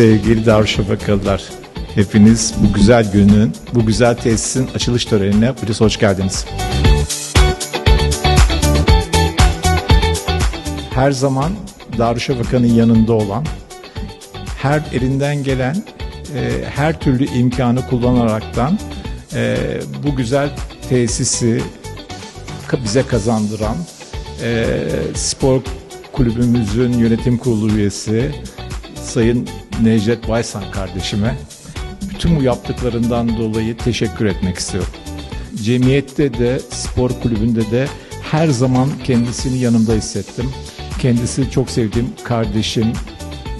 Sevgili Darüşşafakalılar, hepiniz bu güzel günün, bu güzel tesisin açılış törenine hepiniz hoş geldiniz. Her zaman Darüşşafaka'nın yanında olan, her elinden gelen, e, her türlü imkanı kullanaraktan e, bu güzel tesisi bize kazandıran e, spor kulübümüzün yönetim kurulu üyesi Sayın Necdet Baysan kardeşime bütün bu yaptıklarından dolayı teşekkür etmek istiyorum. Cemiyette de spor kulübünde de her zaman kendisini yanımda hissettim. Kendisi çok sevdiğim kardeşim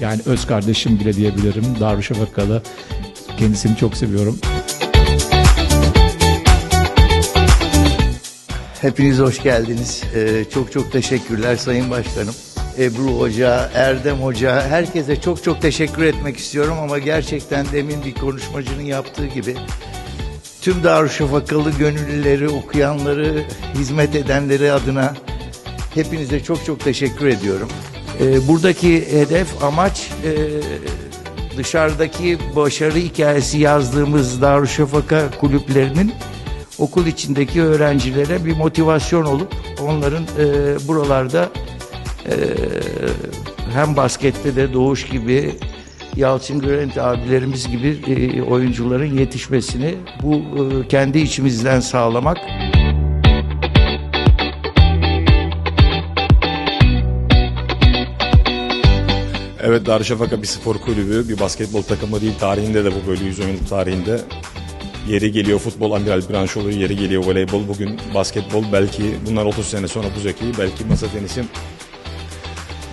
yani öz kardeşim bile diyebilirim. Darüşşafakalı. Kendisini çok seviyorum. Hepiniz hoş geldiniz. Ee, çok çok teşekkürler Sayın Başkanım. Ebru Hoca, Erdem Hoca, herkese çok çok teşekkür etmek istiyorum ama gerçekten demin bir konuşmacının yaptığı gibi tüm Darüşşafakalı gönüllüleri, okuyanları, hizmet edenleri adına hepinize çok çok teşekkür ediyorum. Ee, buradaki hedef, amaç e, dışarıdaki başarı hikayesi yazdığımız Darüşşafaka kulüplerinin okul içindeki öğrencilere bir motivasyon olup onların e, buralarda e, hem baskette de Doğuş gibi Yalçın Görent abilerimiz gibi e, oyuncuların yetişmesini bu e, kendi içimizden sağlamak. Evet Darüşşafaka bir spor kulübü, bir basketbol takımı değil. Tarihinde de bu böyle 110 yıllık tarihinde. Yeri geliyor futbol amiral branş yeri geliyor voleybol. Bugün basketbol belki bunlar 30 sene sonra bu zeki, belki masa tenisi.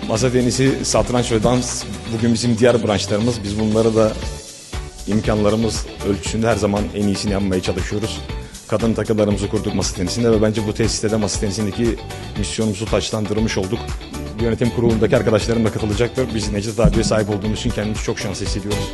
Masa tenisi, satranç ve dans bugün bizim diğer branşlarımız. Biz bunları da imkanlarımız ölçüsünde her zaman en iyisini yapmaya çalışıyoruz. Kadın takımlarımızı kurduk masa tenisinde ve bence bu tesiste de masa tenisindeki misyonumuzu taçlandırmış olduk. Yönetim kurulundaki arkadaşlarım da katılacaktır. Biz Necdet abiye sahip olduğumuz için kendimizi çok şanslı hissediyoruz.